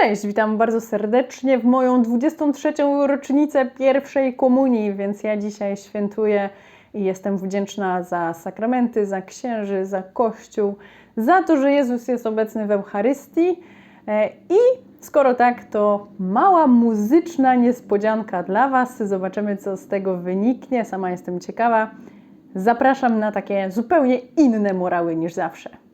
Cześć, witam bardzo serdecznie w moją 23. rocznicę pierwszej komunii, więc ja dzisiaj świętuję i jestem wdzięczna za sakramenty, za księży, za Kościół, za to, że Jezus jest obecny w Eucharystii. E, I skoro tak, to mała muzyczna niespodzianka dla Was. Zobaczymy, co z tego wyniknie. Sama jestem ciekawa. Zapraszam na takie zupełnie inne morały niż zawsze.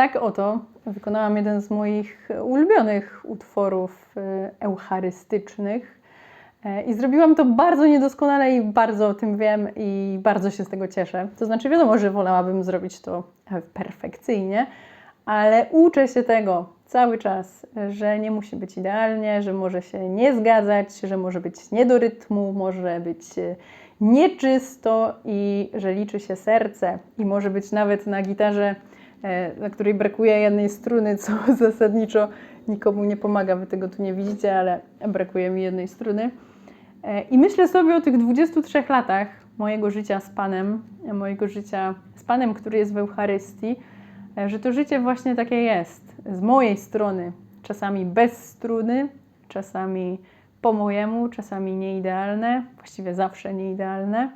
Tak oto wykonałam jeden z moich ulubionych utworów e, eucharystycznych. E, I zrobiłam to bardzo niedoskonale i bardzo o tym wiem i bardzo się z tego cieszę. To znaczy, wiadomo, że wolałabym zrobić to e, perfekcyjnie, ale uczę się tego cały czas, że nie musi być idealnie, że może się nie zgadzać, że może być nie do rytmu, może być nieczysto i że liczy się serce i może być nawet na gitarze, na której brakuje jednej struny, co zasadniczo nikomu nie pomaga. Wy tego tu nie widzicie, ale brakuje mi jednej struny. E, I myślę sobie o tych 23 latach mojego życia z Panem, e, mojego życia z Panem, który jest w Eucharystii, e, że to życie właśnie takie jest. Z mojej strony, czasami bez struny, czasami po mojemu, czasami nieidealne, właściwie zawsze nieidealne.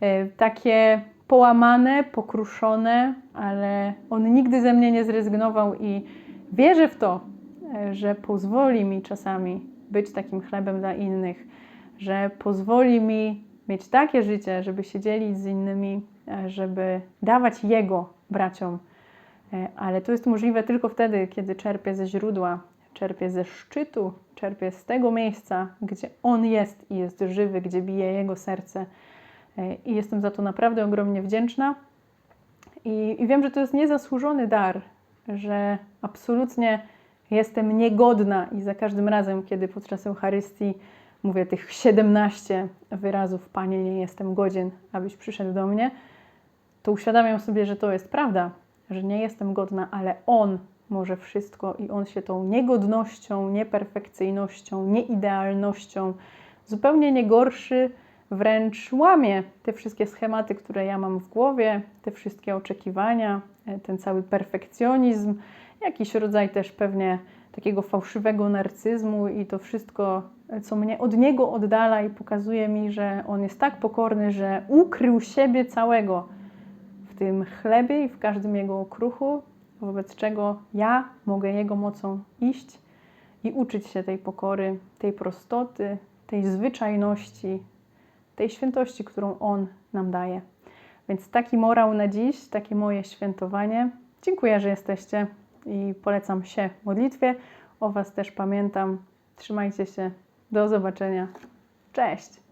E, Takie połamane, pokruszone, ale On nigdy ze mnie nie zrezygnował i wierzę w to, e, że pozwoli mi czasami być takim chlebem dla innych, że pozwoli mi mieć takie życie, żeby się dzielić z innymi, e, żeby dawać Jego braciom. E, Ale to jest możliwe tylko wtedy, kiedy czerpię ze źródła, czerpię ze szczytu, czerpię z tego miejsca, gdzie On jest i jest żywy, gdzie bije Jego serce. E, I jestem za to naprawdę ogromnie wdzięczna. I, I wiem, że to jest niezasłużony dar, że absolutnie jestem niegodna i za każdym razem, kiedy podczas Eucharystii mówię tych 17 wyrazów, Panie, nie jestem godzien, abyś przyszedł do mnie, to uświadamiam sobie, że to jest prawda, że nie jestem godna, ale On może wszystko i On się tą niegodnością, nieperfekcyjnością, nieidealnością zupełnie nie gorszy, wręcz łamie te wszystkie schematy, które ja mam w głowie, te wszystkie oczekiwania, e, ten cały perfekcjonizm, jakiś rodzaj też pewnie takiego fałszywego narcyzmu i to wszystko, e, co mnie od niego oddala i pokazuje mi, że on jest tak pokorny, że ukrył siebie całego w tym chlebie i w każdym jego okruchu, wobec czego ja mogę jego mocą iść i uczyć się tej pokory, tej prostoty, tej zwyczajności, tej świętości, którą on nam daje. Więc taki morał na dziś, takie moje świętowanie. Dziękuję, że jesteście i polecam się modlitwie. O Was też pamiętam. Trzymajcie się. Do zobaczenia. Cześć!